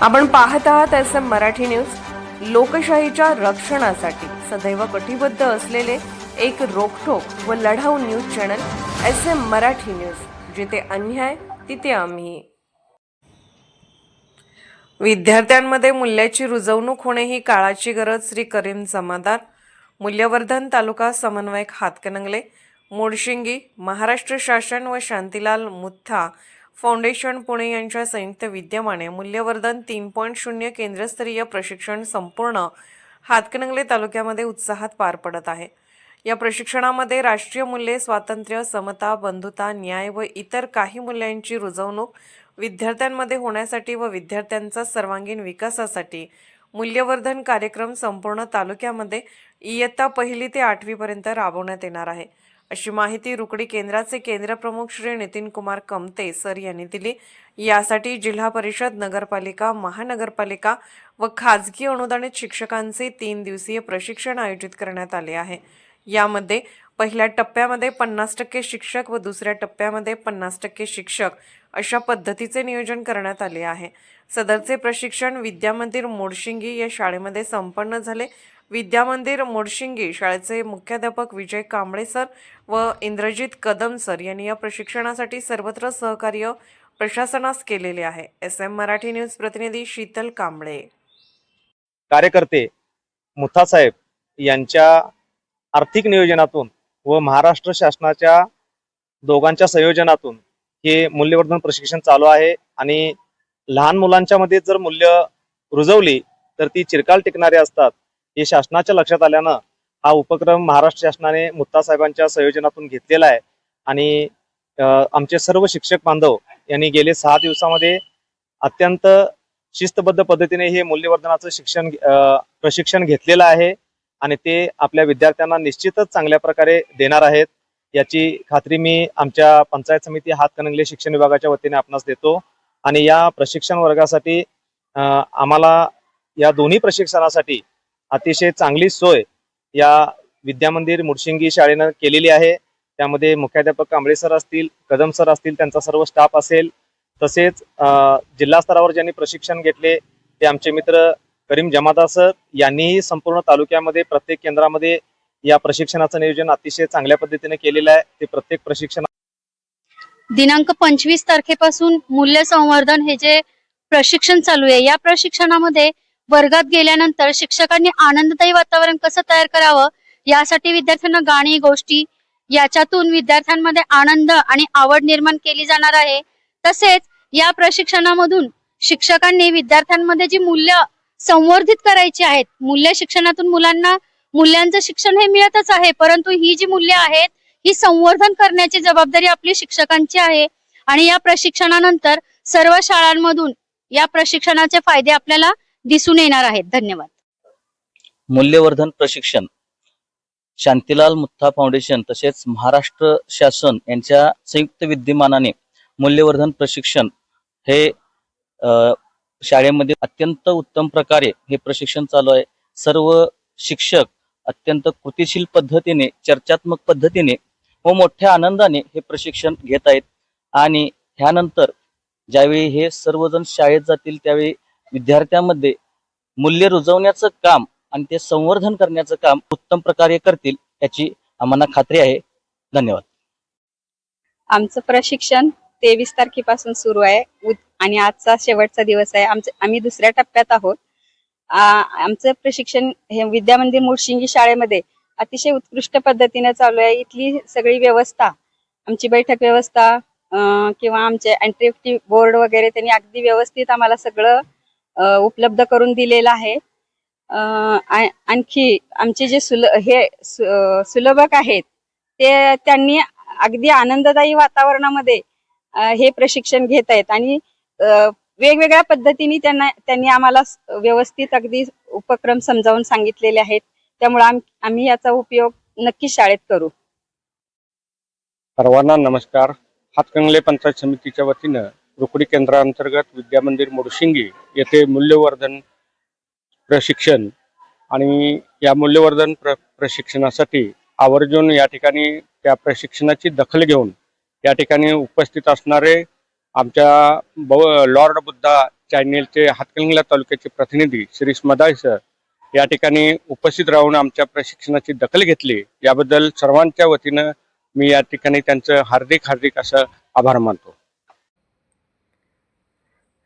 आपण पाहत आहात एस एम मराठी न्यूज. लोकशाहीच्या रक्षणासाठी सदैव कटिबद्ध असलेले एक रोखोक व लढाऊ news channel S M Marathi news. जिथे अन्याय तिथे आम्ही. विद्यार्थ्यांमध्ये मूल्याची रुजवणूक होणे ही काळाची गरज श्री करीम जमादार. मूल्यवर्धन तालुका समन्वयक हातकणंगले मोडशिंगी महाराष्ट्र शासन व शांतीलाल मुथा फाउंडेशन पुणे यांच्या संयुक्त विद्यमाने मूल्यवर्धन तीन पॉईंट शून्य केंद्रस्तरीय प्रशिक्षण संपूर्ण हातकणंगले तालुक्यामध्ये उत्साहात पार पडत आहे. या प्रशिक्षणामध्ये राष्ट्रीय मूल्ये स्वातंत्र्य समता बंधुता न्याय व इतर काही मूल्यांची रुजवणूक विद्यार्थ्यांमध्ये होण्यासाठी व विद्यार्थ्यांचा सर्वांगीण विकासासाठी मूल्यवर्धन कार्यक्रम संपूर्ण तालुक्यामध्ये इयत्ता पहिली ते आठवीपर्यंत राबवण्यात येणार आहे. अशी माहिती रुकडी केंद्राचे केंद्रप्रमुख श्री नितीन कुमार कमते सर यांनी दिली. यासाठी जिल्हा परिषद नगरपालिका महानगरपालिका व खाजगी अनुदानित शिक्षकांचे तीन दिवसीय प्रशिक्षण आयोजित करण्यात आले आहे. यामध्ये पहिल्या टप्प्यामध्ये पन्नास टक्के शिक्षक व दुसऱ्या टप्प्यामध्ये पन्नास टक्के शिक्षक अशा पद्धतीचे नियोजन करण्यात आले आहे. सदरचे प्रशिक्षण विद्यामंदिर मोडशिंगी या शाळेमध्ये संपन्न झाले. विद्यामंदिर मोडशिंगी शाळेचे मुख्याध्यापक विजय कांबळे सर व इंद्रजित कदम सर यांनी या प्रशिक्षणासाठी सर्वत्र सहकार्य प्रशासनास केलेले आहे. एस एम मराठी न्यूज प्रतिनिधी शीतल कांबळे. कार्यकर्ते मुथासाहेब यांच्या आर्थिक नियोजनातून व महाराष्ट्र शासनाच्या दोघांच्या संयोजनातून हे मूल्यवर्धन प्रशिक्षण चालू आहे आणि लहान मुलांच्या मध्ये जर मूल्य रुजवली तर ती चिरकाल टिकणारी असतात. हे शासनाच्या लक्षात आल्यानं हा उपक्रम महाराष्ट्र शासनाने मुत्ता साहेबांच्या संयोजनातून घेतलेला आहे. आणि आमचे सर्व शिक्षक बांधव यांनी गेले सहा दिवसामध्ये अत्यंत शिस्तबद्ध पद्धतीने हे मूल्यवर्धनाचं शिक्षण प्रशिक्षण घेतलेलं आहे. आणि ते आपल्या विद्यार्थ्यांना निश्चितच चांगल्या प्रकारे देणार आहेत. याची खात्री मी आमच्या पंचायत समिती हातकणंगले शिक्षण विभागाच्या वतीने आपणास देतो. आणि या प्रशिक्षण वर्गासाठी आम्हाला या दोन्ही प्रशिक्षणासाठी अतिशय चांगली सोय या विद्यामंदिर मुडशिंगी शाळेनं केलेली आहे. त्यामध्ये मुख्याध्यापक कांबळे सर असतील कदम सर असतील त्यांचा सर्व स्टाफ असेल. तसेच जिल्हा स्तरावर ज्यांनी प्रशिक्षण घेतले ते आमचे मित्र करीम जमादा सर यांनीही संपूर्ण तालुक्यामध्ये प्रत्येक केंद्रामध्ये या प्रशिक्षणाचं नियोजन अतिशय चांगल्या पद्धतीने केलेलं आहे. ते प्रत्येक प्रशिक्षण दिनांक पंचवीस तारखेपासून मूल्य संवर्धन हे जे प्रशिक्षण चालू आहे या प्रशिक्षणामध्ये वर्गात गेल्यानंतर शिक्षकांनी आनंददायी वातावरण कसं तयार करावं यासाठी विद्यार्थ्यांना गाणी गोष्टी याच्यातून विद्यार्थ्यांमध्ये आनंद आणि आवड निर्माण केली जाणार आहे. तसेच या प्रशिक्षणामधून शिक्षकांनी विद्यार्थ्यांमध्ये जी मूल्य संवर्धित करायची आहेत मूल्य शिक्षणातून मुलांना मूल्यांचं शिक्षण हे मिळतच आहे परंतु ही जी मूल्य आहेत ही संवर्धन करण्याची जबाबदारी आपली शिक्षकांची आहे. आणि या प्रशिक्षणानंतर सर्व शाळांमधून या प्रशिक्षणाचे फायदे आपल्याला दिसून येणार आहेत. धन्यवाद. मूल्यवर्धन प्रशिक्षण शांतीलाल मुत्था फाउंडेशन तसेच महाराष्ट्र शासन यांच्या संयुक्त विद्यमानाने मूल्यवर्धन प्रशिक्षण हे शाळेमध्ये अत्यंत उत्तम प्रकारे हे प्रशिक्षण चालू आहे. सर्व शिक्षक अत्यंत कृतिशील पद्धतीने चर्चात्मक पद्धतीने व मोठ्या आनंदाने हे प्रशिक्षण घेत आहेत. आणि ह्यानंतर ज्यावेळी हे सर्वजण शाळेत जातील त्यावेळी विद्यार्थ्यांमध्ये मूल्य रुजवण्याचं काम आणि ते संवर्धन करण्याचं काम उत्तम प्रकारे करतील याची आम्हाला खात्री आहे. धन्यवाद. आमचं प्रशिक्षण तेवीस तारखेपासून सुरू आहे. आणि आजचा शेवटचा दिवस आहे. आमचं आम्ही दुसऱ्या टप्प्यात आहोत. आमचं प्रशिक्षण हे विद्यामंदिर मुळशिंगी शाळेमध्ये अतिशय उत्कृष्ट पद्धतीने चालू आहे. इथली सगळी व्यवस्था आमची बैठक व्यवस्था किंवा आमचे अँट्रिप्टी बोर्ड वगैरे त्यांनी अगदी व्यवस्थित आम्हाला सगळं उपलब्ध करून दिलेलं आहे. आणखी आमचे जे सुल हे सु- सुलभक आहेत ते त्यांनी अगदी आनंददायी वातावरणामध्ये हे प्रशिक्षण घेत आहेत आणि वेगवेगळ्या पद्धतीने त्यांना त्यांनी आम्हाला व्यवस्थित अगदी उपक्रम समजावून सांगितलेले आहेत. त्यामुळे आम्ही याचा उपयोग नक्की शाळेत करू. सर्वांना नमस्कार. हातकंगले पंचायत समितीच्या वतीनं रुकडी केंद्रांतर्गत विद्यामंदिर मुडशिंगी येथे मूल्यवर्धन प्रशिक्षण आणि या मूल्यवर्धन प्र प्रशिक्षणासाठी आवर्जून या ठिकाणी त्या प्रशिक्षणाची दखल घेऊन या ठिकाणी उपस्थित असणारे आमच्या ब लॉर्ड बुद्धा चॅनेलचे हातकलिंगला तालुक्याचे प्रतिनिधी श्री मदाय सर या ठिकाणी उपस्थित राहून आमच्या प्रशिक्षणाची दखल घेतली. याबद्दल सर्वांच्या वतीनं मी या ठिकाणी त्यांचं हार्दिक हार्दिक असं आभार मानतो.